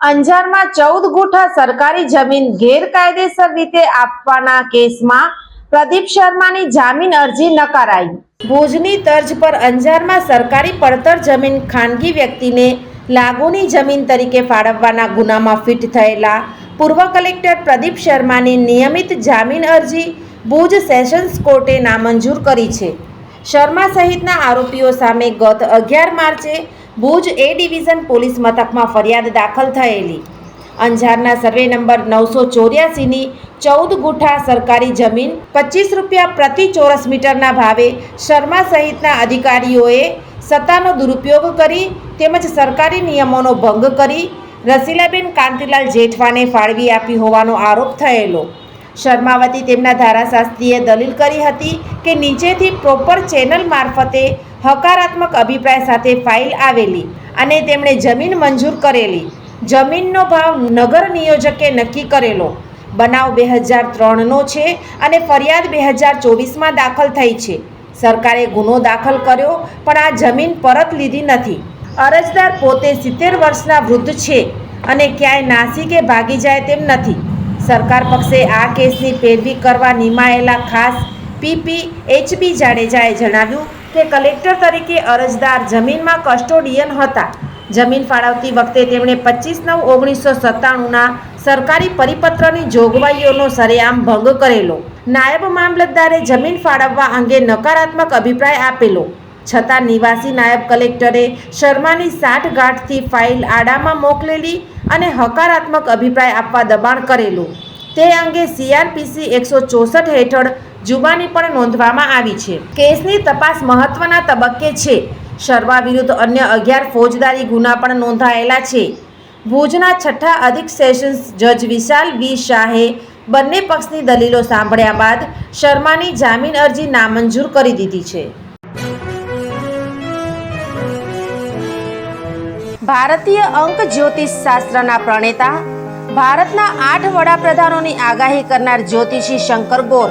અંજારમાં ચૌદ ગુઠા સરકારી જમીન ગેરકાયદેસર રીતે આપવાના કેસમાં પ્રદીપ શર્માની જામીન અરજી નકારાઈ. ભુજની તર્જ પર અંજારમાં સરકારી પડતર જમીન ખાનગી વ્યક્તિને લાગુની જમીન તરીકે ફાળવવાના ગુનામાં ફિટ થયેલા પૂર્વ કલેક્ટર પ્રદીપ શર્માની નિયમિત જામીન અરજી ભુજ સેશન્સ કોર્ટે નામંજૂર કરી છે. શર્મા સહિતના આરોપીઓ સામે ગત અગિયાર માર્ચે ભુજ એ ડિવિઝન પોલીસ મથકમાં ફરિયાદ દાખલ થયેલી. અંજારના સર્વે નંબર નવસો ચોર્યાસીની ચૌદ ગુઠા સરકારી જમીન પચીસ રૂપિયા પ્રતિ ચોરસ મીટરના ભાવે શર્મા સહિતના અધિકારીઓએ સત્તાનો દુરુપયોગ કરી તેમજ સરકારી નિયમોનો ભંગ કરી રસીલાબેન કાંતિલાલ જેઠવાને ફાળવી આપી હોવાનો આરોપ થયેલો. શર્માવતી તેમના ધારાશાસ્ત્રીએ દલીલ કરી હતી કે નીચેથી પ્રોપર ચેનલ મારફતે હકારાત્મક અભિપ્રાય સાથે ફાઇલ આવેલી અને તેમણે જમીન મંજૂર કરેલી. જમીનનો ભાવ નગર નિયોજકે નક્કી કરેલો. બનાવ બે હજાર ત્રણનો છે અને ફરિયાદ બે હજાર ચોવીસમાં દાખલ થઈ છે. સરકારે ગુનો દાખલ કર્યો, પણ આ જમીન પરત લીધી નથી. અરજદાર પોતે સિત્તેર વર્ષના વૃદ્ધ છે અને ક્યાંય નાસી કે ભાગી જાય તેમ નથી. સરકાર પક્ષે આ કેસની પેરવી કરવા નિમાયેલા ખાસ પીપી એચબી જાડેજાએ જણાવ્યું કે કલેક્ટર તરીકે અરજદાર જમીનમાં કસ્ટોડિયન હતા. જમીન ફાળવતી વખતે તેમણે પચીસ નવ ઓગણીસો સત્તાણુંના સરકારી પરિપત્રની જોગવાઈઓનો સરેઆમ ભંગ કરેલો. નાયબ મામલતદારે જમીન ફાળવવા અંગે નકારાત્મક અભિપ્રાય આપેલો. છતાં નિવાસી નાયબ કલેક્ટરે શર્માની સાઠગાંઠથી ફાઇલ આડામાં મોકલેલી અને હકારાત્મક અભિપ્રાય આપવા દબાણ કરેલું. તે અંગે સીઆરપીસી એકસો ચોસઠ હેઠળ જુબાની પણ નોંધવામાં આવી છે. કેસની તપાસ મહત્વના તબક્કે છે. શર્મા વિરુદ્ધ અન્ય અગિયાર ફોજદારી ગુના પણ નોંધાયેલા છે. ભુજના છઠ્ઠા અધિક સેશન્સ જજ વિશાલ વી શાહે બંને પક્ષની દલીલો સાંભળ્યા બાદ શર્માની જામીન અરજી નામંજૂર કરી દીધી છે. ભારતીય અંક જ્યોતિષ શાસ્ત્રના પ્રણેતા, ભારતના આઠ વડાપ્રધાનોની આગાહી કરનાર જ્યોતિષી શંકર ગોર